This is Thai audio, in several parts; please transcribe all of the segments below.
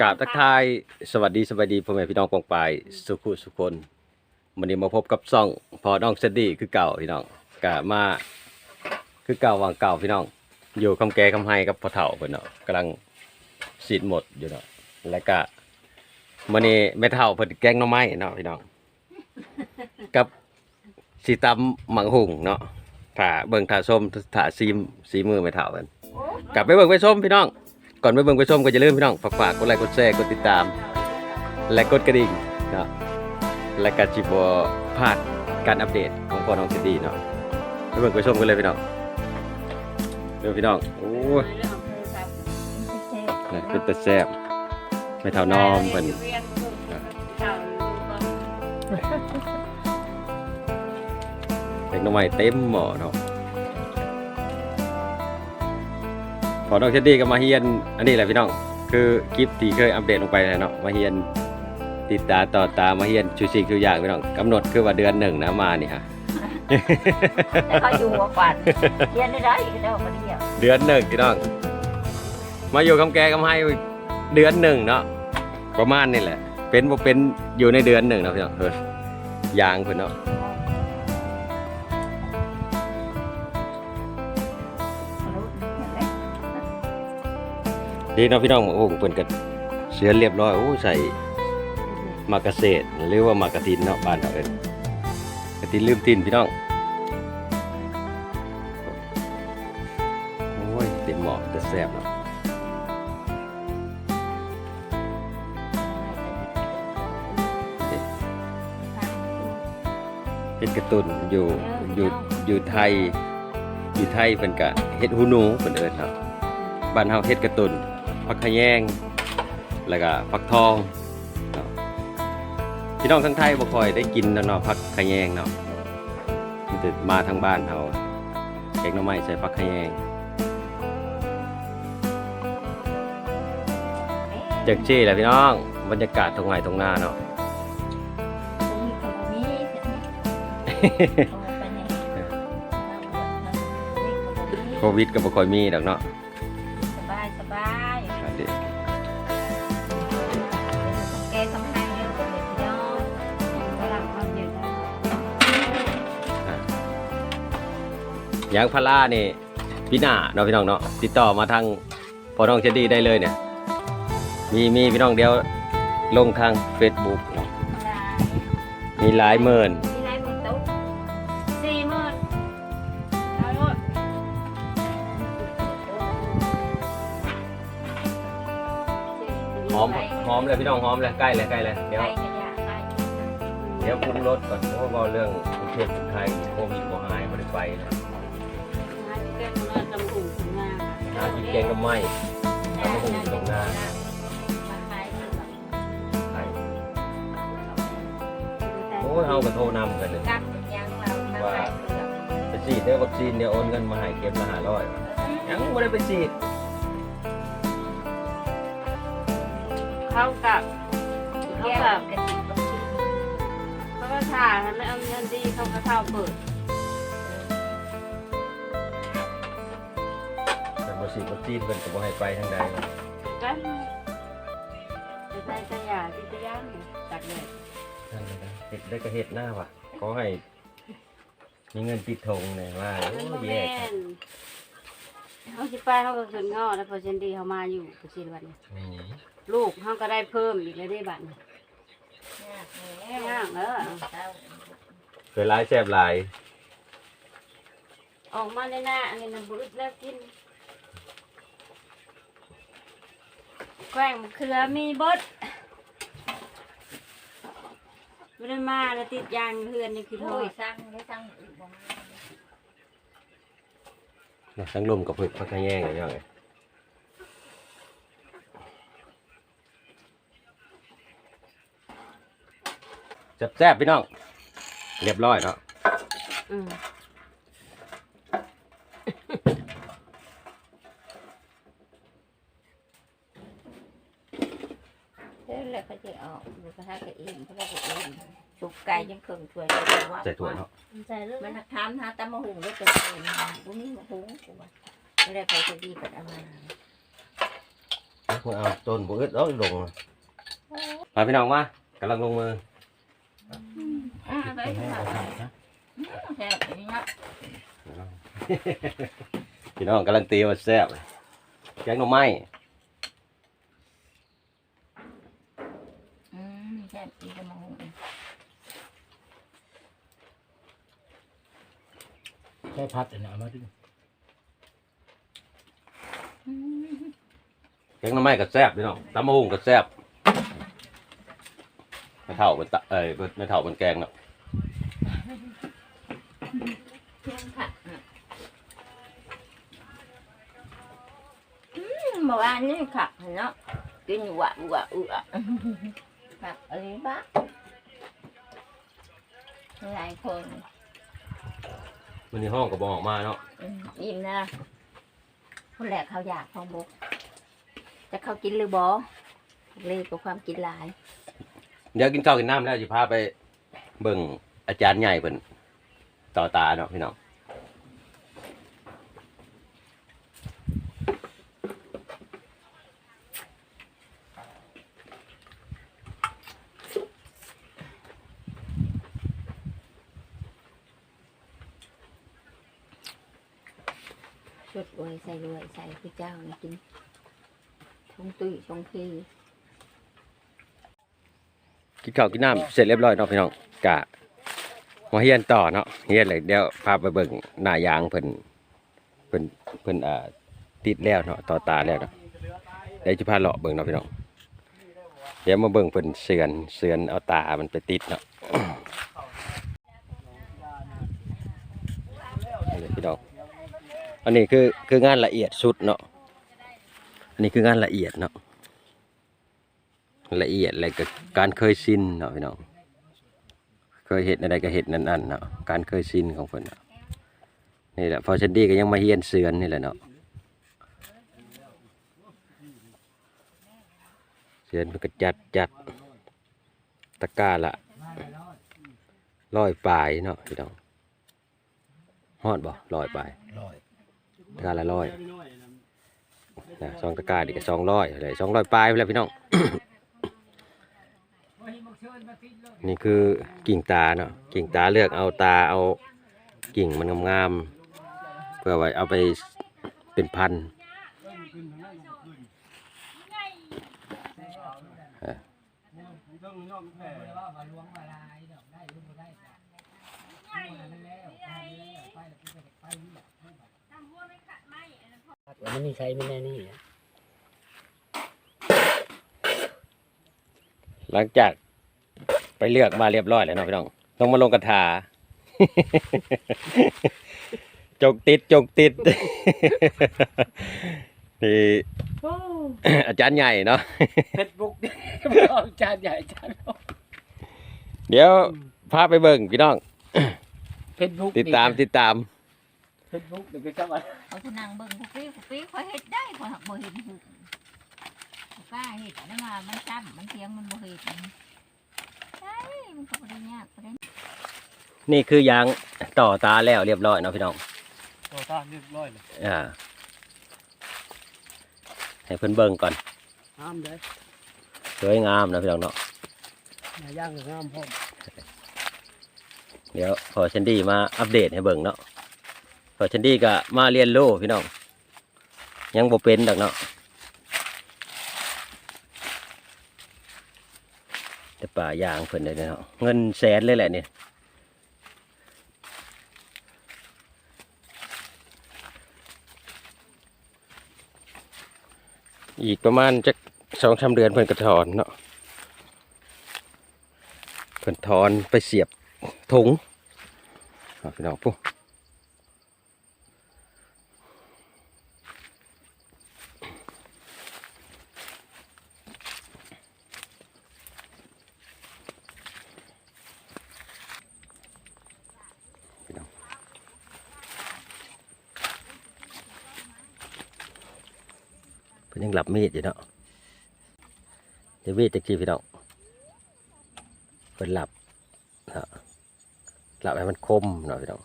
กราบทักทายสวัสดีสวัสดีพ่อแม่พี่น้องปองปายสุขุสุคนวันนี้มาพบกับซ่องพอน้องเซดดี้คือเก่าพี่น้องกะมาคือเก่าวางเก่าพี่น้อง อยู่คำแกคำไฮกับพ่อเฒ่าเพิ่นเนาะกำลังสีดหมดอยู่เนาะแล้วก็มื้อนี้แม่เฒ่าเพิ่นแกงหน่อไม้เนาะพี่น้อง กับสีตำหมังหุงเนาะถ้าเบิ่งถ้าส้มถ้าซีมสีมือแม่เฒ่าเพิ่นกลับไปเบิ่งไปส้มพี่น้อง ก่อนไปเบิ่งไปชมก็อย่าลืมพี่น้อง ฝากฝากกดไลค์กดแชร์กดติดตาม และกดกระดิ่งเนาะและก็จิบพลาดการอัปเดตของพ่อน้องซิดดี้เนาะไปเบิ่งไปชมกันเลยพี่น้องเดี๋ยวพี่น้องโอ้ยนี่เป็นตะแซ่บไม่เท่านอมเพิ่นเด็กน้องใหม่เต็มหม้อเนาะ พอน้องซิดดี้ก็มาเฮียน อันนี้แหละพี่น้อง คือคลิปที่เคยอัปเดตลงไปแล้วเนาะมาเฮียนติดตาต่อตามาเฮียนชูชิงชูอย่างพี่น้องกำหนดคือว่าเดือนหนึ่งนะมานี่ฮะแต่เขาอยู่หัวฝันเรียนได้ไรก็ได้มาเที่ยวเดือนหนึ่งพี่น้อง มาอยู่คำแกกำให้เดือนหนึ่งเนาะประมาณนี่แหละ เป็นบ่เป็นอยู่ในเดือนหนึ่งเนาะพี่น้องเฮ้ยยางเพิ่นเนาะ ดีเนาะพี่น้องโอ้โหเพิ่นก็เสือเรียบร้อยโอ้ใส่มากระเศษหรือว่ามากระทินเนาะบ้านเราเอิ้นกระทินลืมตินพี่น้องโอ้ยเต็มหมอแต่แซ่บเนาะเฮ็ดกระตุนอยู่อยู่อยู่ไทยอยู่ไทยเพิ่นก็เฮ็ดหูนูเพิ่นเอิ้นครับบ้านเฮาเฮ็ดกระตุน ผักขะแยง แล้วก็ผักทองเนาะพี่น้องทั้งไทยบ่ค่อยได้กินเนาะเนาะผักขะแยงเนาะมันจะมาทางบ้านเฮาแกงหน่อไม้ใส่ผักขะแยงจากจี้แหละพี่น้อง บรรยากาศตรงไหนตรงหน้าเนาะโควิดก็บ่ค่อยมีดอกเนาะ ยางพารานี่พี่หน้าเนาะพี่น้องเนาะติดต่อมาทางพอน้องเชดดี้ได้เลยเนี่ย มีมีพี่น้องเดียวลงทาง Facebook เนาะมีหลายหมื่นมีไรหมดตุ๊กสี่หมื่นเอาหมดหอมหอมเลยพี่น้องหอมเลยใกล้เลยใกล้เลยเดี๋ยวไปกันอย่าไปเดี๋ยวปรุงรสก่อนเพราะว่าเรื่องกรุงเทพกรุงไทยโควิดบ่หายบ่ได้ไปนะ หากินแกงกับไม้ทำห้ผมตรงหน้าไทยโอ้ยเฮาก็โทรนำกันเลยกักยังเราไปฉีดเด้อวัคซีนเดี๋ยวโอนเงินมาให้เข็มละห้าร้อยยังไม่ได้ไปฉีดเขากับเขาแบบเขาก็ถ่ายแล้เอาเงินดีเขาก็เข้าเปิด แต่บ่ฉีดวัคซีนเพิ่นก็บ่ให้ไปทางใดกันจะได้ขยะที่จะย่างตัดเลยนั่นเลยนะเฮ็ดได้ก็เฮ็ดหน้าว่ะขอให้มีเงินติดธงเลยว่าโอ้มันบ่แย่แม่นเขาสิไปเขาก็ขึ้นงอแล้วพอเชนดีเขามาอยู่กุศิลวันนี้นี่ลูกเขาก็ได้เพิ่มอีกแล้วได้บัตรเนี่ยย่างเออเคยหลายแซ่บหลายออกมาในหน้าอันนี้นะบุรุษแล้วกิน แกล้งมะเขือมีบดไม่ได้มาแล้วติดยางเพื่อนนี่คือโทโอ้ยษสร้างได้สร้างอีกบ่มานะทั้งลมกับเพิ่นพักขะแยงอย่างเงี้ยแซ่บๆพี่น้อง เรียบร้อยเนาะอืม เดี๋ยวแล้วเขาจะออกดูกระทะกระอิ่มเขาก็กระอิ่มสุกไก่ ยังเครื่องถ้วยว่าใส่ถั่วเนาะใส่เรื่องมันหักทามหาตำมะหุงด้วยเป็นเองบุ้มีมะหุงกูว่าไม่ได้ไปจะดีกับอะไรเพิ่งเอาต้นบ่อึดเอาลงมาพี่น้องมากำลังลงมืออ่าไปค่ะแซ่บอย่างนี้นะพี่น้องกำลังตีมาแซ่บแกงหน่อไม้อืมแซ่บอีกจะมาหุง ใช้พัดอันนี้เอามาดิแกงหน่อไม้ก็แซ่บพี่น้องตำมะฮุ่งก็แซ่บไม่เท่าเป็นตะเอ้ยไม่เท่าเป็นแกงเนาะเที่ยงค่ะอืมเมื่อวานนี่ค่ะเนาะกินอยู่วะวะอุะค่ะอะไรบ้างหลายคน มันในห้องก็บออกมาเนาะอืมอิ่มนะคนแรกเขาอยากพองบกจะเขากินหรือบอเลยกับความกินหลาย เดี๋ยวกินข้าวกินน้ำแล้วจะพาไป เบิ่งอาจารย์ใหญ่เพิ่นต่อตาเนาะพี่น้อง ดรวยใส่รวยใส่พระเจ้านะกินชงตุ้ยชงพีกินข้าวกินน้ำเสร็จเรียบร้อยเนาะพี่น้องกะมาเฮียนต่อเนาะเฮียนเลยเดี๋ยวพาไปเบิ่งหน้ายางเพิ่นเพิ่นเพิ่นอ่าติดแล้วเนาะต่อตาแล้วเนาะเดี๋ยวจะพาเลาะเบิ่งเนาะพี่น้องเดี๋ยวมาเบิ่งเพิ่นเสือนเสือนเอาตามันไปติดเนาะพี่น้อง อันนี้คือคืองานละเอียดสุดเนาะอันนี้คืองานละเอียดเนาะละเอียดอะไรกับการเคยชินเนาะพี่น้องเคยเห็นอะไรก็เห็นนั่นนั่นเนาะการเคยชินของเพิ่นเนาะนี่แหละพอชันดีก็ยังมาเฮียนเสือนนี่แหละเนาะเสือนมันก็จัดจัดตะกร้าละร้อยปลายเนาะพี่น้องฮอดบ่ร้อยปลายร้อย ตะกร้าละร้อยนะสองตะกร้าดีก็สองร้อยเลยสองร้อยปลายไปแล้วพี่น้อง นี่คือกิ่งตาเนาะกิ่งตาเลือกเอาตาเอากิ่งมันงามๆเพื่อไว้เอาไปเป็นพันธุ์ เออมันนี่ใช้ไม่แน่นี่นะหลังจากไปเลือกมาเรียบร้อยแล้วเนาะพี่น้องต้องมาลงกระถา จกติดจกติด นี่อาจารย์ใหญ่เนาะ เฟซบุ๊กจานใหญ่จานเดี๋ยวพาไปเบิ่งพี่น้อง เฟซบุ๊กติดตามติดตาม เฟซบุ๊กเดี๋ยวก็จะมาเอาคุณนางเบิ่งผู้ปี้ผู้ปี้คอยเฮ็ดได้คอยหักบ่เห็นหูบ่กล้าเฮ็ดนั่นมามันจ้ำมันเทียงมันบ่เฮ็ดใช่มันก็บ่ได้ยากบ่ได้นี่คือยางต่อตาแล้วเรียบร้อยเนาะพี่น้องโตต้าเรียบร้อยเลยอ่าให้เพิ่นเบิ่งก่อนงามเลยสวยงามนะพี่น้องเนาะมาย่างก็งามพร้อมเดี๋ยวพอชันดี้มาอัปเดตให้เบิ่งเนาะพ อชันดี้ก็มาเรียนรู้พี่น้อง ยังบ่เป็นดอกเนาะแต่ป่ายางเพิ่นเลยเนาะเงินแสนเลยแหละเนี่ยอีกประมาณจักสองสามเดือนเพิ่นก็ถอนเนาะเพิ่นถอนไปเสียบถุงเอาพี่น้องปุ๊ หลับมีดอยู่เนาะเดวมีดจะกี้พี่น้องเปิดหลับหลับให้มันคมหน่อยพี่น้อง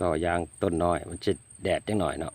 ต่อยางต้นน้อย มันจะแดดจังหน่อยเนาะ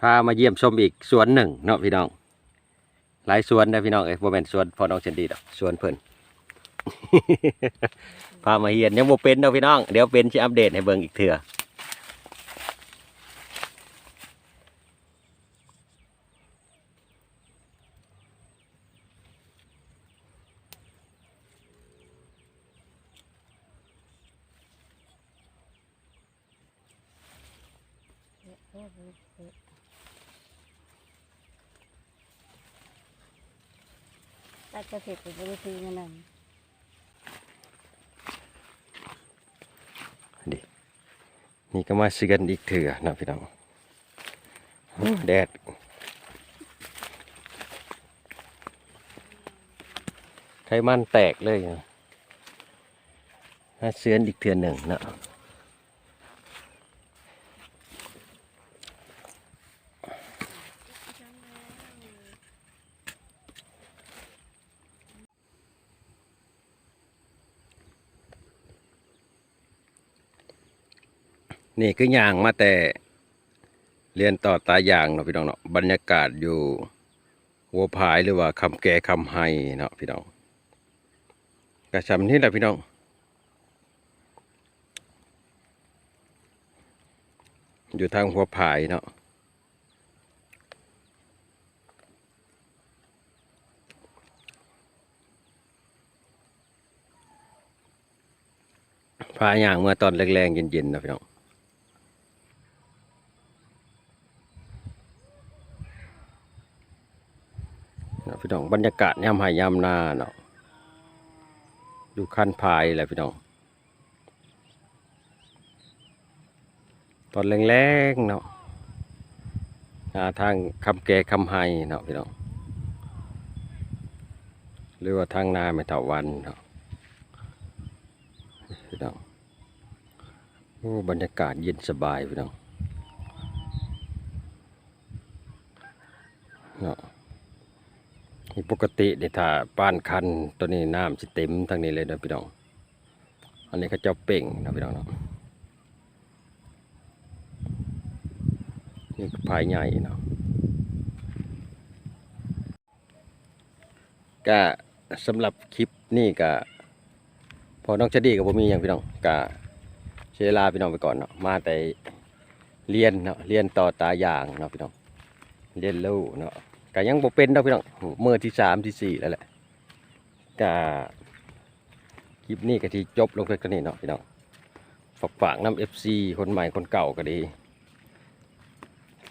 พามาเยี่ยมชมอีกสวนหนึ่งเนาะพี่น้อง หลายสวนนะพี่น้องเอ้ยโมเมนสวนพอน้องเชนดีดอกสวนเพิ่น พามาเฮียนยังโมเป็นเนาะพี่น้อง เดี๋ยวเป็นสิอัปเดตให้เบิ่งอีกเถื่อ ตาจะเสร็จไปบริษัทนั่นน่ะนี่ก็มาซื้อกันอีกเถื่อนะพี่น้องแดดไขมันแตกเลยนะมาซื้อนอีกเถื่อหนึ่งนะ นี่คือย่างมาแต่เรียนต่อตายางเนาะพี่น้องเนาะบรรยากาศอยู่หัวผายหรือว่าคำแก่คำไฮเนาะพี่น้องกระชำนี่แหละพี่น้องอยู่ทางหัวผายเนาะพายอย่างเมื่อตอนแรงๆเย็นๆนะพี่น้อง เนาะ พี่น้องบรรยากาศยามหายยามนาเนาะอยู่คันพายแหละพี่น้อง ตอนแรงๆเนาะหาทางคำแก่คำไฮเนาะพี่น้อง หรือว่าทางนาไม่เท่าวันเนาะพี่น้องโอ้บรรยากาศเย็นสบายพี่น้องเนาะ ปกติเดี๋ยถ้าป้านคันตัวนี้น้ำสิเต็มทางนี้เลยนะพี่น้อง อันนี้เขาเจ้าเป่งนะพี่น้องเนาะนี่คือพายใหญ่เนาะก็สำหรับคลิปนี่ก็พอน้องจะดีกับผมมีอย่างพี่น้องก็เชลาพี่น้องไปก่อนเนาะมาแต่เรียนเนาะเรียนต่อตายางเนาะพี่น้องเรียนรู้เนาะ ก็ยังบ่เป็นดอกพี่น้องเมื่อที่สามที่สี่แล้วแหละก็คลิปนี้ก็ที่จบลงไปกันนี่เนาะพี่น้องฝากฝากน้ำเอฟซีคนใหม่คนเก่าก็ดี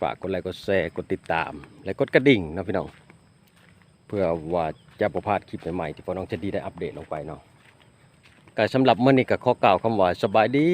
ฝากกดไลค์กดแชร์กดติดตาม และกดกระดิ่งนะพี่น้อง เพื่อว่าจะประพาดคลิปใหม่ๆที่พอน้องจะดีได้อัปเดตลงไปเนาะก็สำหรับเมื่อนี้ก็ขอกล่าวคำว่าสบายดี